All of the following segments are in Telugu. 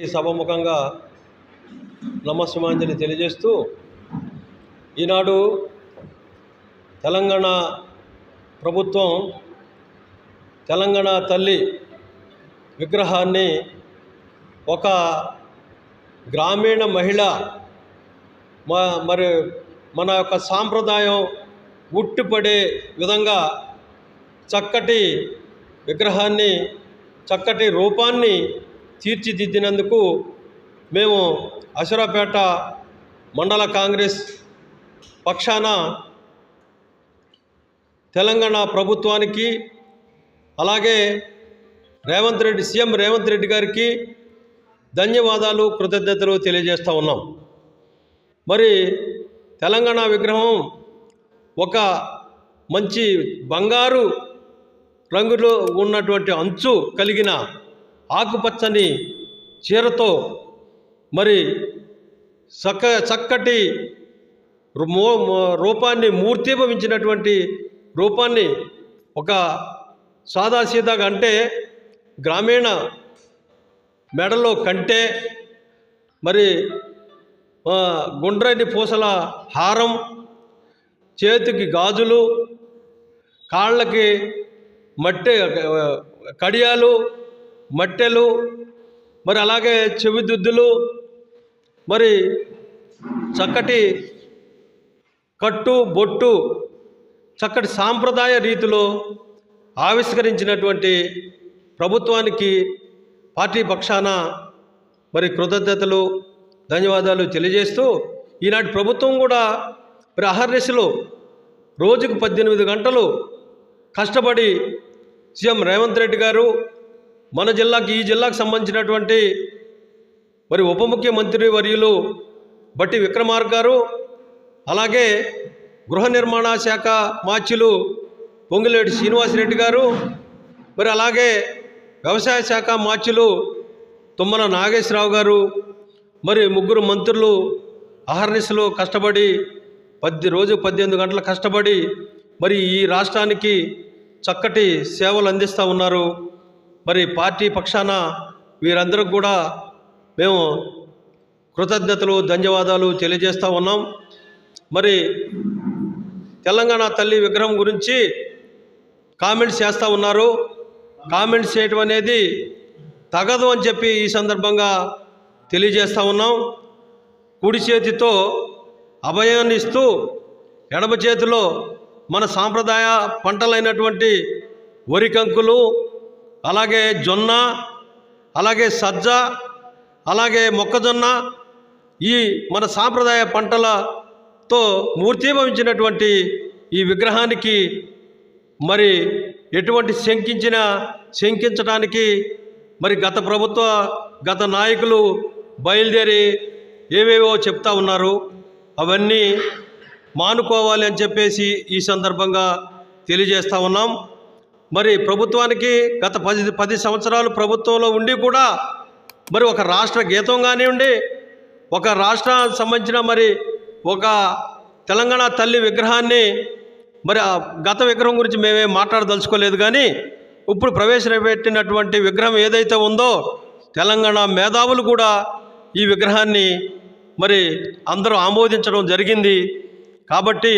ఈ సభముఖంగా నమస్సుమాంజలి తెలియజేస్తూ ఈనాడు తెలంగాణ ప్రభుత్వం తెలంగాణ తల్లి విగ్రహాన్ని ఒక గ్రామీణ మహిళ మరి మన యొక్క సాంప్రదాయం ఉట్టిపడే విధంగా చక్కటి విగ్రహాన్ని చక్కటి రూపాన్ని తీర్చిదిద్దినందుకు మేము అసురాపేట మండల కాంగ్రెస్ పక్షాన తెలంగాణ ప్రభుత్వానికి అలాగే రేవంత్ రెడ్డి సీఎం రేవంత్ రెడ్డి గారికి ధన్యవాదాలు కృతజ్ఞతలు తెలియజేస్తూ ఉన్నాం. మరి తెలంగాణ విగ్రహం ఒక మంచి బంగారు రంగులో ఉన్నటువంటి అంచు కలిగిన ఆకుపచ్చని చీరతో మరి చక్క చక్కటి మో రూపాన్ని మూర్తిభవించినటువంటి రూపాన్ని ఒక సాదాసీదాగా అంటే గ్రామీణ మెడలో కంటే మరి గుండ్రని పూసల హారం చేతికి గాజులు కాళ్ళకి మట్టి కడియాలు మట్టెలు మరి అలాగే చెవిదుద్దులు మరి చక్కటి కట్టు బొట్టు చక్కటి సాంప్రదాయ రీతిలో ఆవిష్కరించినటువంటి ప్రభుత్వానికి పార్టీ పక్షాన మరి కృతజ్ఞతలు ధన్యవాదాలు తెలియజేస్తూ ఈనాటి ప్రభుత్వం కూడా మరి అహర్నిశలు రోజుకు పద్దెనిమిది గంటలు కష్టపడి సీఎం రేవంత్ రెడ్డి గారు మన జిల్లాకి ఈ జిల్లాకు సంబంధించినటువంటి మరి ఉప ముఖ్యమంత్రి వర్యులు బట్టి విక్రమార్ గారు అలాగే గృహ నిర్మాణ శాఖ మాచ్యులు పొంగులేటి శ్రీనివాసరెడ్డి గారు మరి అలాగే వ్యవసాయ శాఖ మాచ్యులు తుమ్మల నాగేశ్వరరావు గారు మరి ముగ్గురు మంత్రులు అహర్నిశలు కష్టపడి పద్ది రోజు పద్దెనిమిది గంటలు కష్టపడి మరి ఈ రాష్ట్రానికి చక్కటి సేవలు అందిస్తూ ఉన్నారు. మరి పార్టీ పక్షాన వీరందరికి కూడా మేము కృతజ్ఞతలు ధన్యవాదాలు తెలియజేస్తూ ఉన్నాం. మరి తెలంగాణ తల్లి విగ్రహం గురించి కామెంట్స్ చేస్తూ ఉన్నారు. కామెంట్స్ చేయటం అనేది తగదు అని చెప్పి ఈ సందర్భంగా తెలియజేస్తూ ఉన్నాం. కుడి చేతితో అభయాన్ని ఇస్తూ ఎడమ చేతిలో మన సాంప్రదాయ పంటలైనటువంటి వరి కంకులు అలాగే జొన్న అలాగే సజ్జ అలాగే మొక్కజొన్న ఈ మన సాంప్రదాయ పంటలతో మూర్తీభవించినటువంటి ఈ విగ్రహానికి మరి ఎటువంటి శంకించిన శంకించడానికి మరి గత ప్రభుత్వ గత నాయకులు బయలుదేరి ఏవేవో చెప్తా ఉన్నారు. అవన్నీ మానుకోవాలి అని చెప్పేసి ఈ సందర్భంగా తెలియజేస్తూ ఉన్నాం. మరి ప్రభుత్వానికి గత పది పది సంవత్సరాలు ప్రభుత్వంలో ఉండి కూడా మరి ఒక రాష్ట్ర గీతం కానివ్వండి ఒక రాష్ట్రానికి సంబంధించిన మరి ఒక తెలంగాణ తల్లి విగ్రహాన్ని మరి ఆ గత విగ్రహం గురించి మేమేం మాట్లాడదలుచుకోలేదు కానీ ఇప్పుడు ప్రవేశపెట్టినటువంటి విగ్రహం ఏదైతే ఉందో తెలంగాణ మేధావులు కూడా ఈ విగ్రహాన్ని మరి అందరూ ఆమోదించడం జరిగింది. కాబట్టి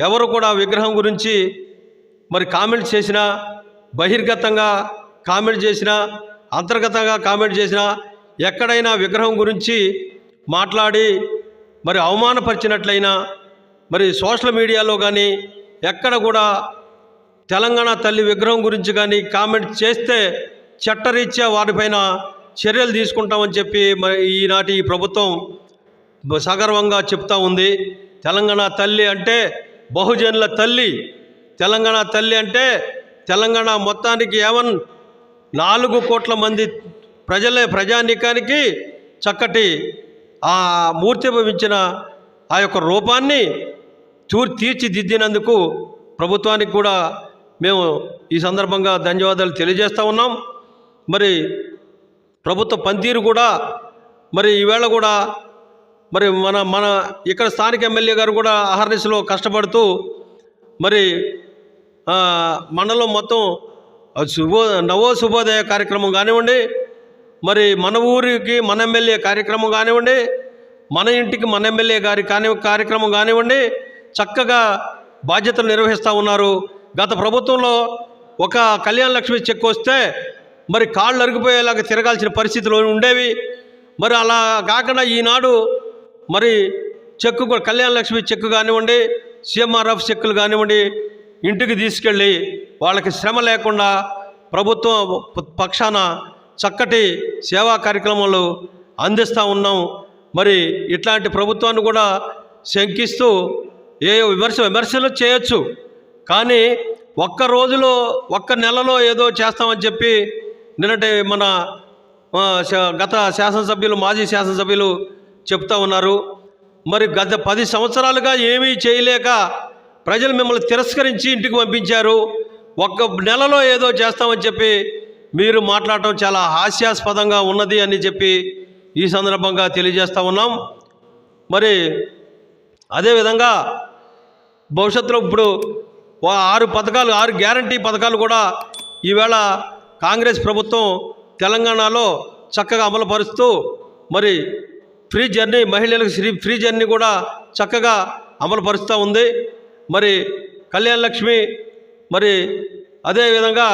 ఎవరు కూడా విగ్రహం గురించి మరి కామెంట్ చేసినా బహిర్గతంగా కామెంట్ చేసినా అంతర్గతంగా కామెంట్ చేసినా ఎక్కడైనా విగ్రహం గురించి మాట్లాడి మరి అవమానపరిచినట్లయినా మరి సోషల్ మీడియాలో కానీ ఎక్కడ కూడా తెలంగాణ తల్లి విగ్రహం గురించి కానీ కామెంట్ చేస్తే చట్టరీత్యా వారిపైన చర్యలు తీసుకుంటామని చెప్పి మరి ఈనాటి ఈ ప్రభుత్వం సగర్వంగా చెప్తా ఉంది. తెలంగాణ తల్లి అంటే బహుజనుల తల్లి. తెలంగాణ తల్లి అంటే తెలంగాణ మొత్తానికి ఏమన్ నాలుగు కోట్ల మంది ప్రజల ప్రజానీకానికి చక్కటి ఆ మూర్తిభవించిన ఆ యొక్క రూపాన్ని చూ తీర్చిదిద్దినందుకు ప్రభుత్వానికి కూడా మేము ఈ సందర్భంగా ధన్యవాదాలు తెలియజేస్తూ ఉన్నాం. మరి ప్రభుత్వ పనితీరు కూడా మరి ఈవేళ కూడా మరి మన మన ఇక్కడ స్థానిక ఎమ్మెల్యే గారు కూడా అహర్నిశలో కష్టపడుతూ మరి మండలం మొత్తం శుభో నవో శుభోదయ కార్యక్రమం కానివ్వండి మరి మన ఊరికి మన ఎమ్మెల్యే కార్యక్రమం కానివ్వండి మన ఇంటికి మన ఎమ్మెల్యే గారి కాని కార్యక్రమం కానివ్వండి చక్కగా బాధ్యతలు నిర్వహిస్తూ ఉన్నారు. గత ప్రభుత్వంలో ఒక కళ్యాణ లక్ష్మి చెక్ వస్తే మరి కాళ్ళు అరిగిపోయేలాగా తిరగాల్సిన పరిస్థితులు ఉండేవి. మరి అలా కాకుండా ఈనాడు మరి చెక్కు కళ్యాణ లక్ష్మి చెక్కు కానివ్వండి సిఎంఆర్ఎఫ్ చెక్కులు కానివ్వండి ఇంటికి తీసుకెళ్ళి వాళ్ళకి శ్రమ లేకుండా ప్రభుత్వం పక్షాన చక్కటి సేవా కార్యక్రమాలు అందిస్తూ ఉన్నాం. మరి ఇట్లాంటి ప్రభుత్వాన్ని కూడా శంకిస్తూ ఏ విమర్శ విమర్శలు చేయొచ్చు. కానీ ఒక్క రోజులో ఒక్క నెలలో ఏదో చేస్తామని చెప్పి నిన్నటి మన గత శాసనసభ్యులు మాజీ శాసనసభ్యులు చెప్తా ఉన్నారు. మరి గత పది సంవత్సరాలుగా ఏమీ చేయలేక ప్రజలు మిమ్మల్ని తిరస్కరించి ఇంటికి పంపించారు. ఒక్క నెలలో ఏదో చేస్తామని చెప్పి మీరు మాట్లాడటం చాలా హాస్యాస్పదంగా ఉన్నది అని చెప్పి ఈ సందర్భంగా తెలియజేస్తూ ఉన్నాం. మరి అదేవిధంగా భవిష్యత్తులో ఇప్పుడు ఆరు పథకాలు ఆరు గ్యారంటీ పథకాలు కూడా ఈవేళ కాంగ్రెస్ ప్రభుత్వం తెలంగాణలో చక్కగా అమలుపరుస్తూ మరి ఫ్రీ జర్నీ మహిళలకు ఫ్రీ ఫ్రీ జర్నీ కూడా చక్కగా అమలుపరుస్తూ ఉంది. మరి కళ్యాణ లక్ష్మి మరి అదేవిధంగా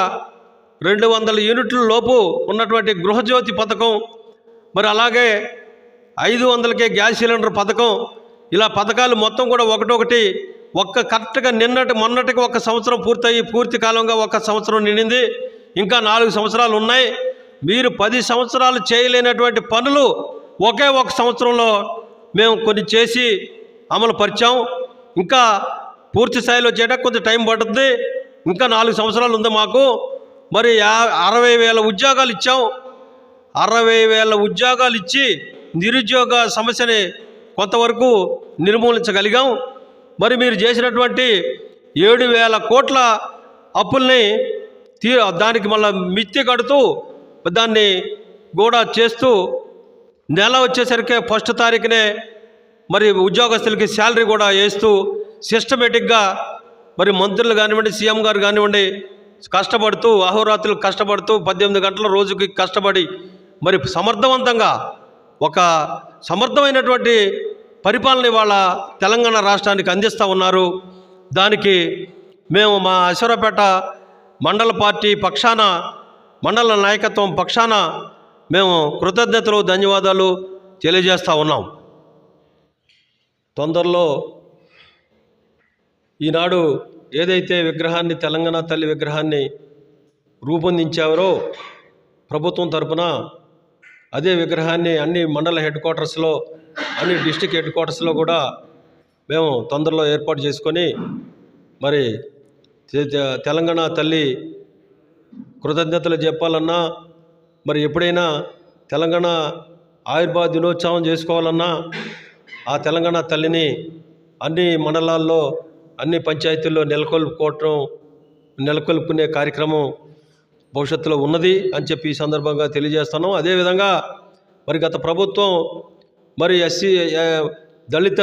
రెండు వందల యూనిట్ల లోపు ఉన్నటువంటి గృహజ్యోతి పథకం మరి అలాగే ఐదు వందలకే గ్యాస్ సిలిండర్ పథకం ఇలా పథకాలు మొత్తం కూడా ఒకటొకటి ఒక్క కరెక్ట్గా నిన్నటి మొన్నటికి ఒక సంవత్సరం పూర్తయి పూర్తి కాలంగా ఒక సంవత్సరం నిండింది ఇంకా నాలుగు సంవత్సరాలు ఉన్నాయి. మీరు పది సంవత్సరాలు చేయలేనటువంటి పనులు ఒకే ఒక సంవత్సరంలో మేము కొన్ని చేసి అమలు పరిచాం ఇంకా పూర్తి స్థాయిలో చేయడానికి కొంచెం టైం పడుతుంది. ఇంకా నాలుగు సంవత్సరాలు ఉంది మాకు. మరి అరవై వేల ఉద్యోగాలు ఇచ్చాం. అరవై వేల ఉద్యోగాలు ఇచ్చి నిరుద్యోగ సమస్యని కొంతవరకు నిర్మూలించగలిగాం. మరి మీరు చేసినటువంటి ఏడు వేల కోట్ల అప్పుల్ని తీ దానికి మళ్ళీ మిత్తి కడుతూ దాన్ని కూడా చేస్తూ నెల వచ్చేసరికి ఫస్ట్ తారీఖునే మరి ఉద్యోగస్తులకి శాలరీ కూడా వేస్తూ సిస్టమేటిక్గా మరి మంత్రులు కానివ్వండి సీఎం గారు కానివ్వండి కష్టపడుతూ అహోరాత్రులు కష్టపడుతూ పద్దెనిమిది గంటల రోజుకి కష్టపడి మరి సమర్థవంతంగా ఒక సమర్థమైనటువంటి పరిపాలన ఇవాళ తెలంగాణ రాష్ట్రానికి అందిస్తూ ఉన్నారు. దానికి మేము మా అశ్వరపేట మండల పార్టీ పక్షాన మండల నాయకత్వం పక్షాన మేము కృతజ్ఞతలు ధన్యవాదాలు తెలియజేస్తూ ఉన్నాం. తొందరలో ఈనాడు ఏదైతే విగ్రహాన్ని తెలంగాణ తల్లి విగ్రహాన్ని రూపొందించారో ప్రభుత్వం తరపున అదే విగ్రహాన్ని అన్ని మండల హెడ్ క్వార్టర్స్లో అన్ని డిస్టిక్ హెడ్ క్వార్టర్స్లో కూడా మేము తొందరలో ఏర్పాటు చేసుకొని మరి తె- తెలంగాణ తల్లి కృతజ్ఞతలు చెప్పాలన్నా మరి ఎప్పుడైనా తెలంగాణ ఆయుర్వేద దినోత్సవం చేసుకోవాలన్నా ఆ తెలంగాణ తల్లిని అన్ని మండలాల్లో అన్ని పంచాయతీల్లో నెలకొల్పుకోవటం నెలకొల్పుకునే కార్యక్రమం భవిష్యత్తులో ఉన్నది అని చెప్పి ఈ సందర్భంగా తెలియజేస్తున్నాం. అదేవిధంగా మరి గత ప్రభుత్వం మరి ఎస్సీ దళిత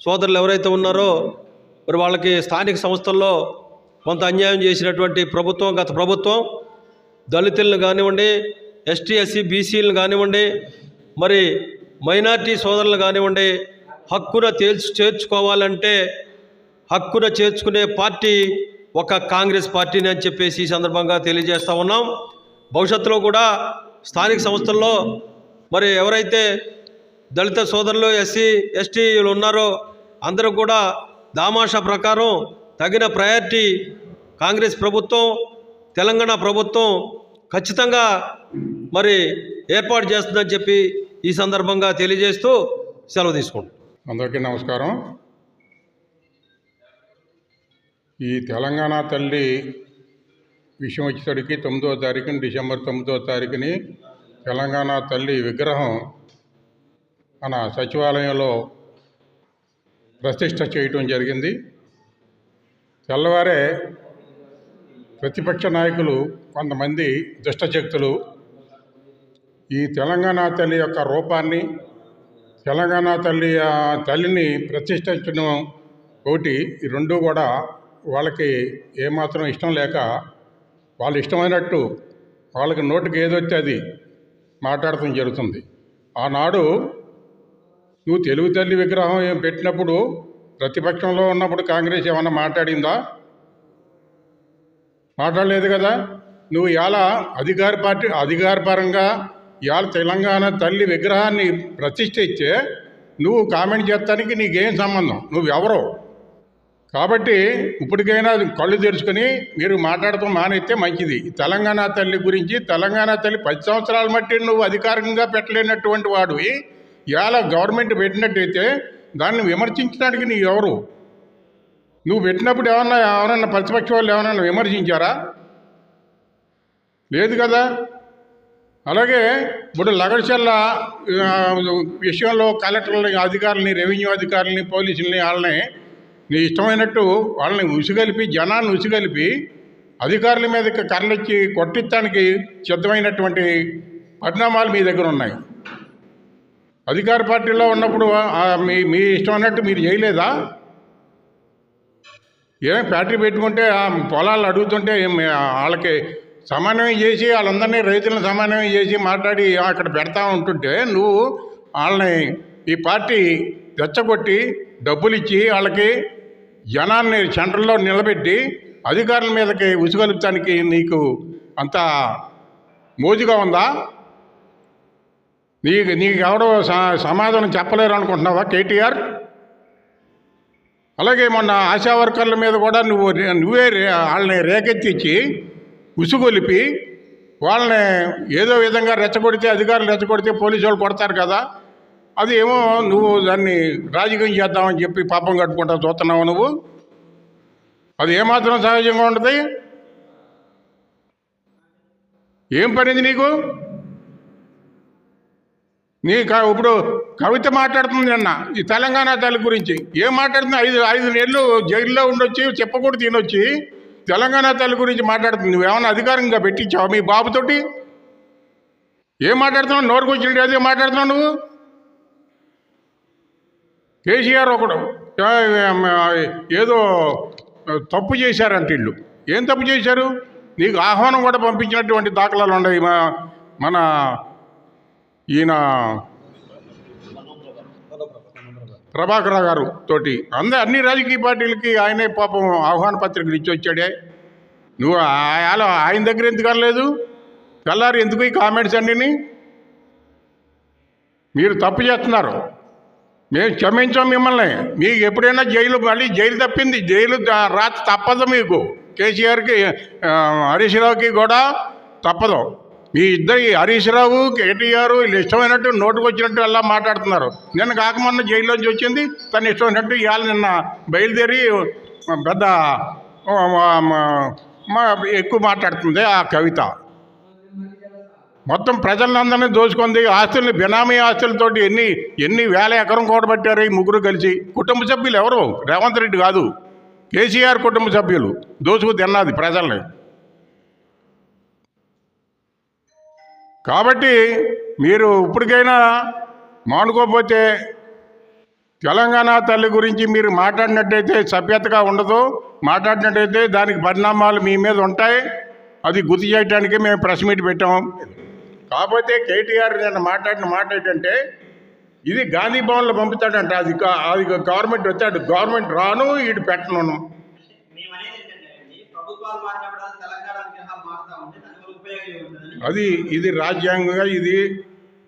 సోదరులు ఎవరైతే ఉన్నారో మరి వాళ్ళకి స్థానిక సంస్థల్లో కొంత అన్యాయం చేసినటువంటి ప్రభుత్వం గత ప్రభుత్వం దళితులను కానివ్వండి ఎస్టీ ఎస్సీ బీసీలను కానివ్వండి మరి మైనార్టీ సోదరులు కానివ్వండి హక్కున తేల్చు చేర్చుకోవాలంటే హక్కున చేర్చుకునే పార్టీ ఒక కాంగ్రెస్ పార్టీని అని చెప్పేసి ఈ సందర్భంగా తెలియజేస్తూ ఉన్నాం. భవిష్యత్తులో కూడా స్థానిక సంస్థల్లో మరి ఎవరైతే దళిత సోదరులు ఎస్సీ ఎస్టీలు ఉన్నారో అందరూ కూడా దామాషా ప్రకారం తగిన ప్రయారిటీ కాంగ్రెస్ ప్రభుత్వం తెలంగాణ ప్రభుత్వం ఖచ్చితంగా మరి ఏర్పాటు చేస్తుందని చెప్పి ఈ సందర్భంగా తెలియజేస్తూ సెలవు తీసుకుంటాం అందరికీ నమస్కారం. ఈ తెలంగాణ తల్లి విషయం వచ్చేసరికి తొమ్మిదో తారీఖున డిసెంబర్ తొమ్మిదో తారీఖుని తెలంగాణ తల్లి విగ్రహం మన సచివాలయంలో ప్రతిష్ట చేయటం జరిగింది. తెల్లవారే ప్రతిపక్ష నాయకులు కొంతమంది దుష్టశక్తులు ఈ తెలంగాణ తల్లి యొక్క రూపాన్ని తెలంగాణ తల్లి ఆ తల్లిని ప్రతిష్ఠించడం ఒకటి ఈ రెండు కూడా వాళ్ళకి ఏమాత్రం ఇష్టం లేక వాళ్ళు ఇష్టమైనట్టు వాళ్ళకి నోటికి ఏదొస్తే అది మాట్లాడటం జరుగుతుంది. ఆనాడు నువ్వు తెలుగు తల్లి విగ్రహం ఏం పెట్టినప్పుడు ప్రతిపక్షంలో ఉన్నప్పుడు కాంగ్రెస్ ఏమన్నా మాట్లాడిందా? మాట్లాడలేదు కదా. నువ్వు ఇవాళ అధికార పార్టీ అధికారపరంగా ఇవాళ తెలంగాణ తల్లి విగ్రహాన్ని ప్రతిష్ఠిస్తే నువ్వు కామెంట్ చేస్తానికి నీకేం సంబంధం? నువ్వెవరో? కాబట్టి ఇప్పటికైనా కళ్ళు తెరుచుకొని మీరు మాట్లాడటం మానేస్తే మంచిది. తెలంగాణ తల్లి గురించి తెలంగాణ తల్లి పది సంవత్సరాల మట్టి నువ్వు అధికారికంగా పెట్టలేనటువంటి వాడివి ఇవాళ గవర్నమెంట్ పెట్టినట్టయితే దాన్ని విమర్శించడానికి నీ ఎవరు? నువ్వు పెట్టినప్పుడు ఏమన్నా ఎవరన్నా ప్రతిపక్ష వాళ్ళు ఏమన్నా విమర్శించారా? లేదు కదా? అలాగే ఇప్పుడు లగడచెల్ల విషయంలో కలెక్టర్లని అధికారులని రెవెన్యూ అధికారులని పోలీసుల్ని వాళ్ళని నీ ఇష్టమైనట్టు వాళ్ళని ఉసిగలిపి జనాన్ని ఉసిగలిపి అధికారుల మీదకి కర్రలిచ్చి కొట్టించడానికి సిద్ధమైనటువంటి పరిణామాలు మీ దగ్గర ఉన్నాయి. అధికార పార్టీలో ఉన్నప్పుడు మీ మీ ఇష్టం అన్నట్టు మీరు చేయలేదా? ఏం ఫ్యాక్టరీ పెట్టుకుంటే ఆ పొలాలు అడుగుతుంటే వాళ్ళకి సమన్వయం చేసి వాళ్ళందరినీ రైతులను సమన్వయం చేసి మాట్లాడి అక్కడ పెడతా ఉంటుంటే నువ్వు వాళ్ళని ఈ పార్టీ రెచ్చగొట్టి డబ్బులు ఇచ్చి వాళ్ళకి జనాన్ని సెంటర్లో నిలబెట్టి అధికారుల మీదకి ఉసుగొలుపుతానికి నీకు అంత మోజుగా ఉందా? నీకు నీకు ఎవడో స- సమాధానం చెప్పలేరు అనుకుంటున్నావా కేటీఆర్? అలాగే మొన్న ఆశా వర్కర్ల మీద కూడా నువ్వు రే- నువ్వే వాళ్ళని రేకెత్తించి ఉసుగొలిపి వాళ్ళని ఏదో విధంగా రెచ్చగొడితే అధికారులు రెచ్చగొడితే పోలీసు వాళ్ళు కొడతారు కదా. అది ఏమో నువ్వు దాన్ని రాజకీయం చేద్దామని చెప్పి పాపం కట్టుకుంటా చూస్తున్నావు నువ్వు? అది ఏమాత్రం సహజంగా ఉంటుంది? ఏం పనిది నీకు? నీ ఇప్పుడు కవిత మాట్లాడుతుంది నిన్న ఈ తెలంగాణ తల్లి గురించి. ఏం మాట్లాడుతుంది? ఐదు ఐదు నెలలు జైల్లో ఉండొచ్చి చెప్పకూడదు తినొచ్చి తెలంగాణ తల్లి గురించి మాట్లాడుతుంది. నువ్వేమన్నా అధికారంగా పెట్టించావు మీ బాబుతోటి? ఏం మాట్లాడుతున్నావు? నోరుకు అదే మాట్లాడుతున్నావు నువ్వు? కేసీఆర్ ఒకడు. ఏదో తప్పు చేశారంట వీళ్ళు. ఏం తప్పు చేశారు? నీకు ఆహ్వానం కూడా పంపించినటువంటి దాఖలాలు ఉన్నాయి మా మన ఈయన ప్రభాకర్ గారు తోటి. అందరు అన్ని రాజకీయ పార్టీలకి ఆయనే పాపం ఆహ్వాన పత్రికలు ఇచ్చి వచ్చాడే. నువ్వు అలా ఆయన దగ్గర ఎందుకు అనలేదు? తెల్లారు ఎందుకు ఈ కామెంట్స్ అన్నిని? మీరు తప్పు చేస్తున్నారు. మేము క్షమించాం మిమ్మల్ని. మీకు ఎప్పుడైనా జైలు మళ్ళీ జైలు తప్పింది. జైలు ద- రాత తప్పదు మీకు. కేసీఆర్కి హరీష్ రావుకి కూడా తప్పదు. మీ ఇద్దరి హరీష్ రావు కేటీఆర్ వీళ్ళు ఇష్టమైనట్టు నోటుకు వచ్చినట్టు అలా మాట్లాడుతున్నారు. నిన్న కాకమన్న జైల్లోంచి వచ్చింది. తను ఇష్టమైనట్టు ఇవాళ నిన్న బయలుదేరి పెద్ద మా- మా ఎక్కువ మాట్లాడుతుంది ఆ కవిత. మొత్తం ప్రజలందరినీ దోచుకుంది. ఆస్తుల్ని బినామీ ఆస్తులతోటి ఎన్ని ఎన్ని వేల ఎకరం కూడబట్టారు ఈ ముగ్గురు కలిసి. కుటుంబ సభ్యులు ఎవరు? రేవంత్ రెడ్డి కాదు. కేసీఆర్ కుటుంబ సభ్యులు. దోచుకు తిన్నది ప్రజల్ని. కాబట్టి మీరు ఇప్పటికైనా మానుకోకపోతే తెలంగాణ తల్లి గురించి మీరు మాట్లాడినట్టయితే సభ్యతగా ఉండదు. మాట్లాడినట్టయితే దానికి పరిణామాలు మీ మీద ఉంటాయి. అది గుర్తు చేయడానికి మేము ప్రెస్ మీట్ పెట్టాము కాకపోతే కేటీఆర్ నేను మాట్లాడిన మాట ఏంటంటే ఇది గాంధీ భవన్లో పంపుతాడంట అది అది గవర్నమెంట్ వచ్చాడు గవర్నమెంట్ రాను ఇటు పెట్టను అది ఇది రాజ్యాంగంగా ఇది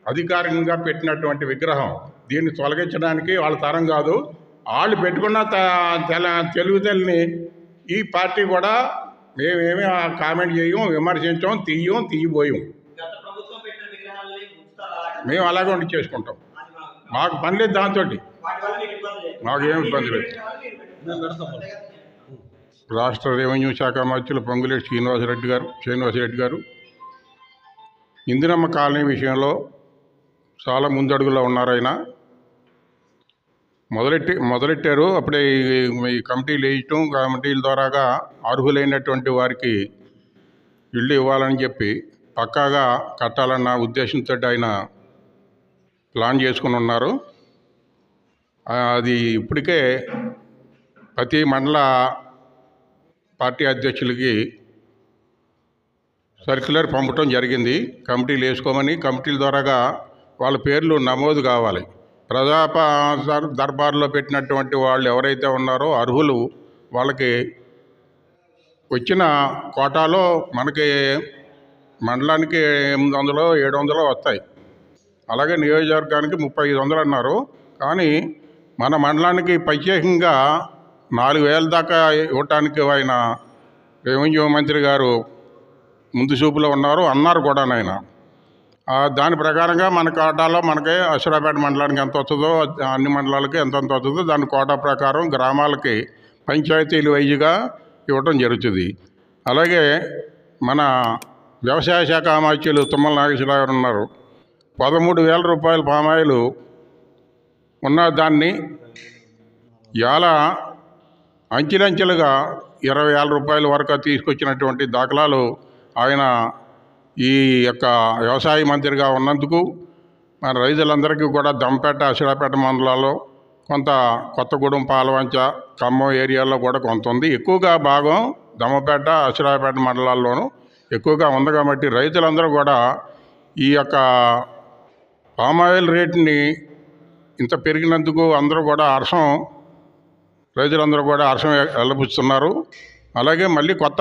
అధికారికంగా పెట్టినటువంటి విగ్రహం. దీన్ని తొలగించడానికి వాళ్ళ తరం కాదు. వాళ్ళు పెట్టుకున్న త- తెల తెలుగు ఈ పార్టీ కూడా మేమేమి కామెంట్ చేయం విమర్శించాం తీయం తీయబోయం గత ప్రభుత్వం పెట్టిన విగ్రహాలని ఉంచుతారు అలాగే మేము అలాగే ఉండి చేసుకుంటాం. మాకు పని లేదు దాంతో వాటి ఏమి ఇబ్బంది లేదు మాకేం ఇబ్బంది లేదు. రాష్ట్ర రెవెన్యూ శాఖ మంత్రులు పొంగులేటి శ్రీనివాసరెడ్డి గారు శ్రీనివాసరెడ్డి గారు ఇందిరమ్మ కాలనీ విషయంలో చాలా ముందడుగులో ఉన్నారు ఆయన. మొదలెట్టి మొదలెట్టారు. అప్పుడే ఈ- కమిటీలు వేయటం కమిటీల ద్వారాగా అర్హులైనటువంటి వారికి ఇల్లు ఇవ్వాలని చెప్పి పక్కాగా కట్టాలన్న ఉద్దేశంతో ఆయన ప్లాన్ చేసుకుని ఉన్నారు. అది ఇప్పటికే ప్రతి మండల పార్టీ అధ్యక్షులకి సర్క్యులర్ పంపటం జరిగింది. కమిటీలు వేసుకోమని కమిటీల ద్వారాగా వాళ్ళ పేర్లు నమోదు కావాలి. ప్రజాప దర్బార్లో పెట్టినటువంటి వాళ్ళు ఎవరైతే ఉన్నారో అర్హులు వాళ్ళకి వచ్చిన కోటాలో మనకి మండలానికి ఎనిమిది వందలు ఏడు వందలు వస్తాయి. అలాగే నియోజకవర్గానికి ముప్పై ఐదు వందలు అన్నారు. కానీ మన మండలానికి ప్రత్యేకంగా నాలుగు వేల దాకా ఇవ్వటానికి ఆయన రెవెన్యూ మంత్రి గారు ముందు చూపులో ఉన్నారు అన్నారు కూడా ఆయన దాని ప్రకారంగా మన కోటాలో మనకి అశ్వరాపేట మండలానికి ఎంత వస్తుందో అన్ని మండలాలకి ఎంత ఎంత వస్తుందో దాని కోటా ప్రకారం గ్రామాలకి పంచాయతీలు వైజ్గా ఇవ్వటం జరుగుతుంది. అలాగే మన వ్యవసాయ శాఖ అమాత్యులు తుమ్మల నాగేశ్వరరావు గారు ఉన్నారు. పదమూడు వేల రూపాయల పామాయిలు ఉన్న దాన్ని ఇలా అంచెలంచెలుగా ఇరవై వేల రూపాయల వరకు తీసుకొచ్చినటువంటి దాఖలాలు ఆయన ఈ యొక్క వ్యవసాయ మంత్రిగా ఉన్నందుకు మన రైతులందరికీ కూడా దంపేట అసిరాపేట మండలాల్లో కొంత కొత్తగూడెం పాలవంచ ఖమ్మం ఏరియాలో కూడా కొంత ఉంది. ఎక్కువగా భాగం దమ్మపేట అసిరాపేట మండలాల్లోనూ ఎక్కువగా ఉంది కాబట్టి రైతులందరూ కూడా ఈ యొక్క పామాయిల్ రేట్ని ఇంత పెరిగినందుకు అందరూ కూడా హర్షం రైతులందరూ కూడా హర్షం వెల్లబుచ్చుతున్నారు. అలాగే మళ్ళీ కొత్త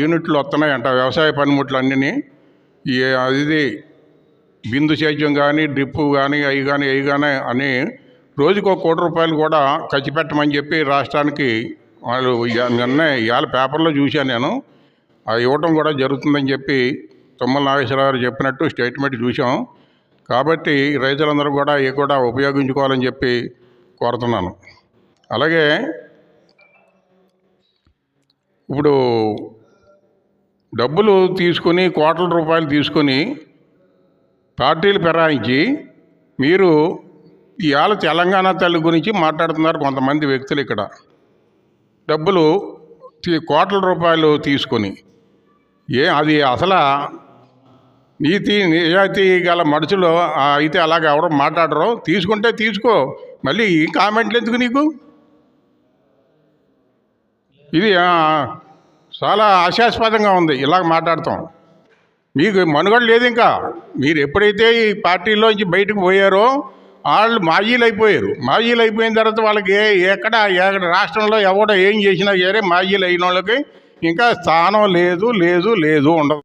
యూనిట్లు వస్తున్నాయంట వ్యవసాయ పనిముట్లు అన్నీ ఈ ఇది బిందు సేద్యం కానీ డ్రిప్పు కానీ అవి కానీ అవి కానీ అని రోజుకు ఒక కోటి రూపాయలు కూడా ఖర్చు పెట్టమని చెప్పి రాష్ట్రానికి వాళ్ళు నిన్న ఇవాళ పేపర్లో చూశాను నేను. అది ఇవ్వటం కూడా జరుగుతుందని చెప్పి తుమ్మల నాగేశ్వరరావు గారు చెప్పినట్టు స్టేట్మెంట్ చూసాం కాబట్టి రైతులందరూ కూడా ఇవి కూడా ఉపయోగించుకోవాలని చెప్పి కోరుతున్నాను. అలాగే ఇప్పుడు డబ్బులు తీసుకొని కోట్ల రూపాయలు తీసుకొని పార్టీలు పెరాయించి మీరు ఇవాళ తెలంగాణ తల్లి గురించి మాట్లాడుతున్నారు కొంతమంది వ్యక్తులు ఇక్కడ. డబ్బులు కోట్ల రూపాయలు తీసుకొని ఏ అది అసలు నీతి నిజాయితీ గల మనుషులు అయితే అలాగ ఎవరు మాట్లాడరు. తీసుకుంటే తీసుకో. మళ్ళీ ఈ కామెంట్లు ఎందుకు నీకు? ఇది చాలా ఆశాస్పదంగా ఉంది. ఇలాగ మాట్లాడతాం. మీకు మనుగడ లేదు ఇంకా. మీరు ఎప్పుడైతే ఈ పార్టీలోంచి బయటకు పోయారో వాళ్ళు మాజీలు అయిపోయారు మాజీలు అయిపోయిన తర్వాత వాళ్ళకి ఎక్కడ ఎక్కడ రాష్ట్రంలో ఎవడో ఏం చేసినా సరే మాజీలు అయిన వాళ్ళకి ఇంకా స్థానం లేదు లేదు లేదు ఉండదు.